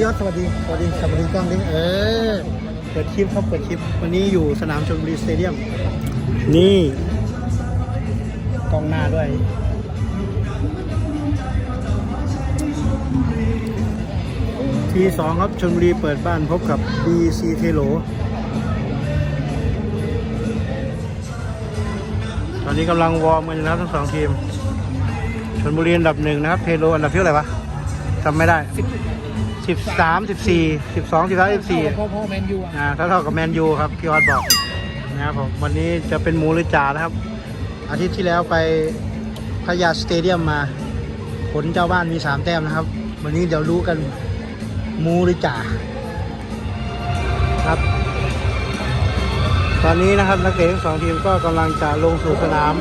พี่ยอดสวัสดีสวัสดีสวัสดีกล้องดิเออเปิดคลิปครับเปิดคลิป วันนี้อยู่สนามชลบุรีสเตเดียม นี่กล้องหน้าด้วย ทีสองครับชลบุรีเปิดบ้านพบกับ BC เทโลตอนนี้กำลังวอร์มกันอยู่นะครับทั้งสองทีมชลบุรีอันดับหนึ่งนะครับ เทโลอันดับที่เท่าไหร่วะจำไม่ได้ สิบสามสิบสี่สิบสองสิบสามสิบสี่พ่อพ่อแมนยูอะอ่าเท่าเท่ากับแมนยูครับพี่ออสบอกนะครับผมวันนี้จะเป็นหมูหรือจ่านะครับ อาทิตย์ที่แล้วไปพยาสเตเดียมมา ผลเจ้าบ้านมีสามแต้มนะครับ วันนี้เดี๋ยวรู้กันหมูหรือจ่าครับ ตอนนี้นะครับนักเตะทั้งสองทีมก็กำลังจะลงสู่สนาม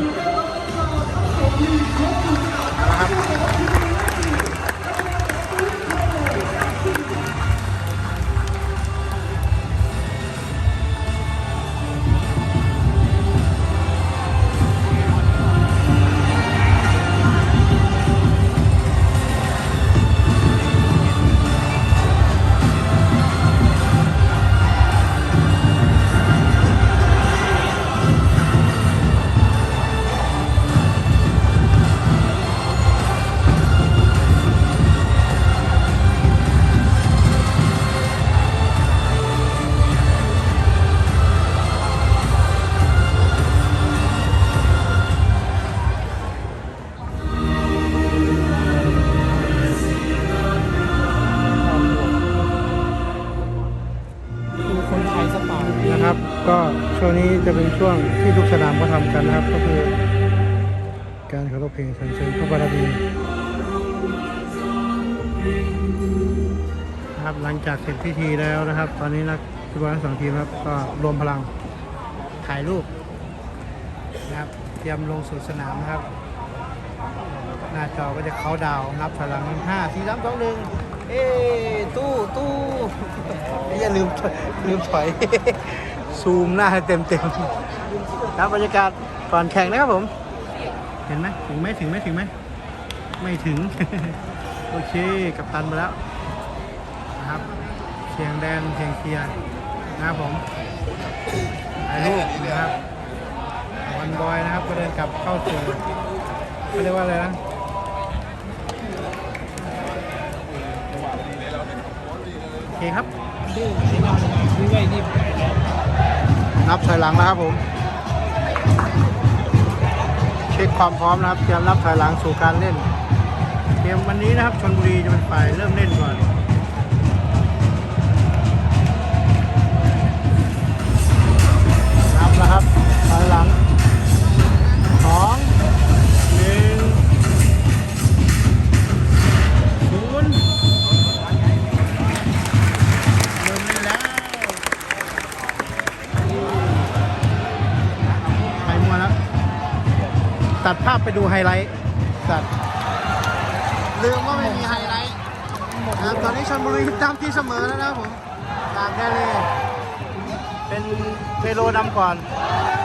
เอาละครับ นี้จะเป็นช่วงที่ทุกสนามก็ทำกันนะครับ ก็คือการเคารพเพลงสรรเสริญพระบารมีนะครับหลังจากเสร็จพิธีแล้วนะครับ ตอนนี้นักฟุตบอลทั้งสองทีมครับก็รวมพลังถ่ายรูปนะครับเตรียมลงสู่สนามนะครับ หน้าจอก็จะเขาดาวนับถอยหลังห้าสี่สามสองหนึ่งเอ้ตู้ตู้อย่าลืมลืมถอย ซูมหน้าให้เต็มเต็มครับบรรยากาศก่อนแข่งนะครับผม เห็นไหมถึงไหมถึงไหมถึงไหมไม่ถึง โอเคกับตันมาแล้วนะครับเสียงแดนเสียงเชียนะครับผมถ่ายรูปนะครับวันบอยนะครับก็เดินกลับเข้าสู่เขาเรียกว่าอะไรนะโอเคครับดูไอ้ นับถอยหลังแล้วครับผม เช็คความพร้อมนะครับเตรียมนับถอยหลังสู่การเล่นเกมวันนี้นะครับชนบุรีจะเป็นฝ่ายเริ่มเล่นก่อน ไปดูไฮไลท์ตัดลืมว่าไม่มีไฮไลท์นะครับตอนนี้ชลบุรีตามที่เสมอแล้วนะครับผมตามได้เลย เป็นเทโลนำก่อนวัน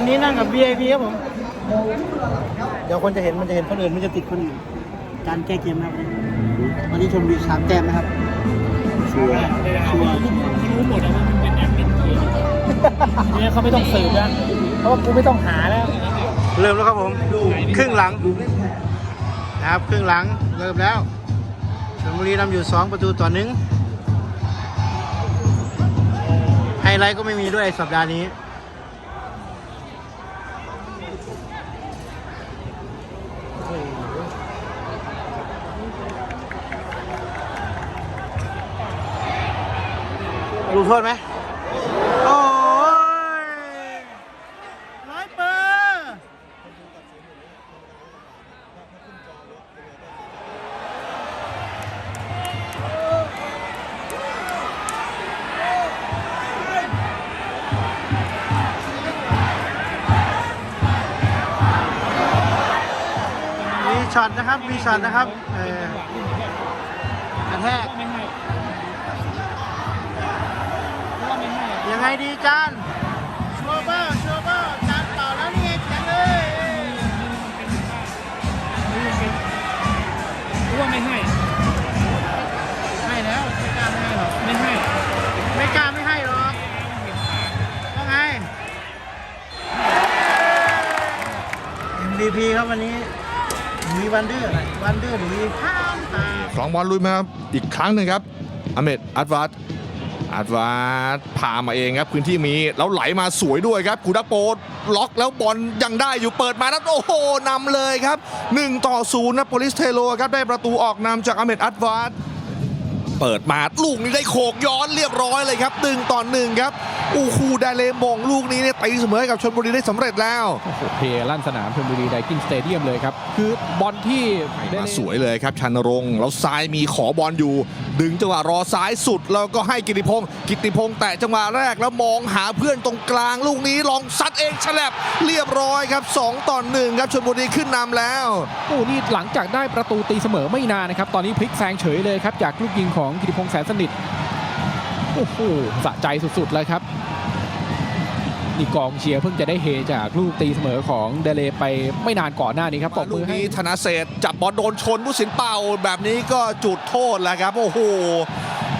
วันนี้นั่งกับ VIP ครับผม เดี๋ยวคนจะเห็นมันจะเห็นคนอื่นมันจะติดคนอื่น การแก้เกมนะครับ วันนี้ชมบุรีสามแต้มนะครับชัวร์ชัวร์เขารู้หมดแล้วว่ามันเป็นแอปเป็นเกมเนี่ยเขาไม่ต้องสืบแล้วเพราะว่ากูไม่ต้องหาแล้ว เริ่มแล้วครับผม ครึ่งหลังนะครับครึ่งหลังเริ่มแล้วชลบุรีนำอยู่ 2 ประตูต่อหนึ่งไฮไลท์ก็ไม่มีด้วยสัปดาห์นี้ รู้โทษไหมโอ้ยร้อยเปอร์นี่ช็อตนะครับ มีช็อตนะครับเออกระแทก ยังไงดีจานชัวร์เปล่าชัวร์เปล่าจานเป่าแล้วนี่ไงแข็งเลยว่าไม่ให้ ให้แล้วไม่กล้าไม่ให้หรอกไม่ให้ ไม่กล้าไม่ให้หรอกว่าไง MVP ครับวันนี้หนีวันเดอร์วันเดอร์หนีข้ามตาคลองบอลลุยมาอีกครั้งหนึ่งครับอเมดอัดวัต อัดวัตพามาเองครับพื้นที่มีแล้วไหลมาสวยด้วยครับกูดักโปดล็อกแล้วบอลยังได้อยู่เปิดมาแล้วโอ้โหนำเลยครับ 1 ต่อ0นะโปลิสเทโลครับได้ประตูออกนำจากอเมดอัดวัตเปิดมาลูกนี้ได้โขกย้อนเรียบร้อยเลยครับหนึ่งต่อหนึ่งครับโอ้โหไดเลมองลูกนี้เนี่ยตีเสมอให้กับชลบุรีได้สำเร็จแล้วโอ้โหเทลั่นสนามชลบุรีไดกินสเตเดียมเลยครับ คือบอลที่ได้มาเล่นสวยเลยครับชันรงค์แล้วซ้ายมีขอบอลอยู่ ดึงจังหวะรอซ้ายสุดแล้วก็ให้กิติพงศ์กิติพงศ์แตะจังหวะแรกแล้วมองหาเพื่อนตรงกลางลูกนี้ลองซัดเองฉลับเรียบร้อยครับ 2 ต่อ1ครับชลบุรีขึ้นนำแล้วโอ้นี่หลังจากได้ประตูตีเสมอไม่นานนะครับ ตอนนี้พลิกแซงเฉยเลยครับ จากลูกยิงของกิติพงศ์แสนสนิทโอ้โหสะใจสุดๆเลยครับ นี่กองเชียร์เพิ่งจะได้เฮจากลูกตีเสมอของเดเลไปไม่นานก่อนหน้านี้ครับตบลูมืกอให้นี้ธนเศรษฐ์จับบอลโดนชนผู้สินเป่าแบบนี้ก็จุดโทษแล้วครับ โอ้โห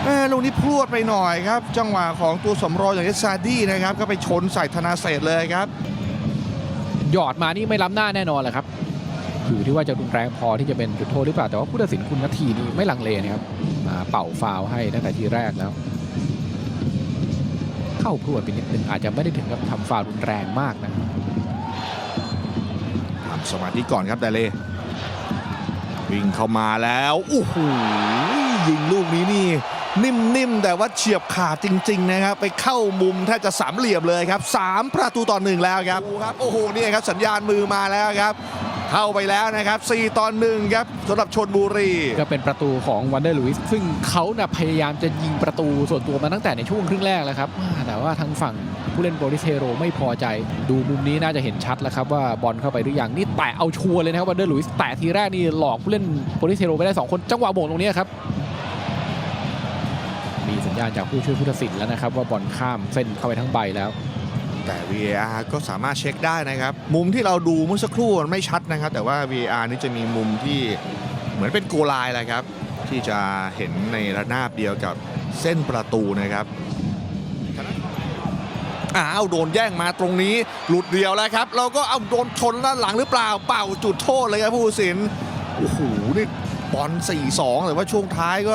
แม่ลูกนี้พรวดไปหน่อยครับ จังหวะของตัวสำรองอย่างเอสซาดี้นะครับ ก็ไปชนใส่ธนาเศรษฐ์เลยครับ หยอดมานี่ไม่ล้ำหน้าแน่นอนแหละครับอยู่ที่ว่าจะรุนแรงพอที่จะเป็นจุดโทษหรือเปล่าแต่ว่าผู้ตัดสินคุณนาทีนี่ไม่ลังเลนะครับมาเป่าฟาวล์ให้ตั้งแต่ทีแรกแล้วเข้าพรวดไปนิดนึงอาจจะไม่ได้ถึงกับทำฟาวล์รุนแรงมากนะทำสมาธิก่อนครับไดเล่วิ่งเข้ามาแล้วโอ้โหยิงลูกนี้นี่ นิ่มๆ แต่ว่าเฉียบขาดจริง ๆ นะครับ ไปเข้ามุมแทบจะสามเหลี่ยมเลยครับ 3 ประตูต่อหนึ่งแล้วครับครับ โอ้โหนี่ครับสัญญาณมือมาแล้วครับ เข้าไปแล้วนะครับ 4ต่อหนึ่งครับสำหรับชนบุรี ก็เป็นประตูของวันเดอร์ลุยส์ซึ่งเขาน่ะพยายามจะยิงประตูส่วนตัวมาตั้งแต่ในช่วงครึ่งแรกแล้วครับ แต่ว่าทางฝั่งผู้เล่นโบริเทโรไม่พอใจ ดูมุมนี้น่าจะเห็นชัดแล้วครับว่าบอลเข้าไปหรือยังนี่แตะเอาชัวร์เลยนะครับวันเดอร์ลุยส์แตะทีแรกนี่หลอกผู้เล่นโบริเทโรไปได้สองคนจังหวะโบกตรงนี้ครับมีสัญญาณจากผู้ช่วยผู้ตัดสินแล้วนะครับว่าบอลข้ามเส้นเข้าไปทั้งใบแล้ว แต่ VAR ก็สามารถเช็คได้นะครับ มุมที่เราดูเมื่อสักครู่มันไม่ชัดนะครับ แต่ว่า VAR นี่จะมีมุมที่เหมือนเป็นโกลไลน์แหละครับ ที่จะเห็นในระนาบเดียวกับเส้นประตูนะครับอ้าวโดนแย่งมาตรงนี้หลุดเดียวแล้วครับเราก็เอาโดนชนด้านหลังหรือเปล่าเป่าจุดโทษเลยครับผู้สินโอ้โหนี่บอล4-2แต่ว่าช่วงท้ายก็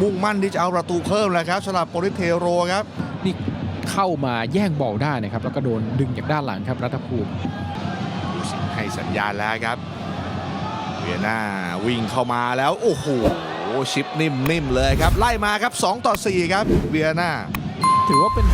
มุ่งมั่นที่จะเอาประตูเพิ่มแล้วครับสำหรับโปริเทโรครับนี่ เข้ามาแย่งบอลได้นะครับ แล้วก็โดนดึงจากด้านหลังครับรัฐภูมิให้สัญญาณแล้วครับเวียน่าวิ่งเข้ามาแล้ว โอ้โหชิปนิ่มๆเลยครับ ไล่มาครับ 2 ต่อ 4 ครับเวียน่าถือว่าเป็น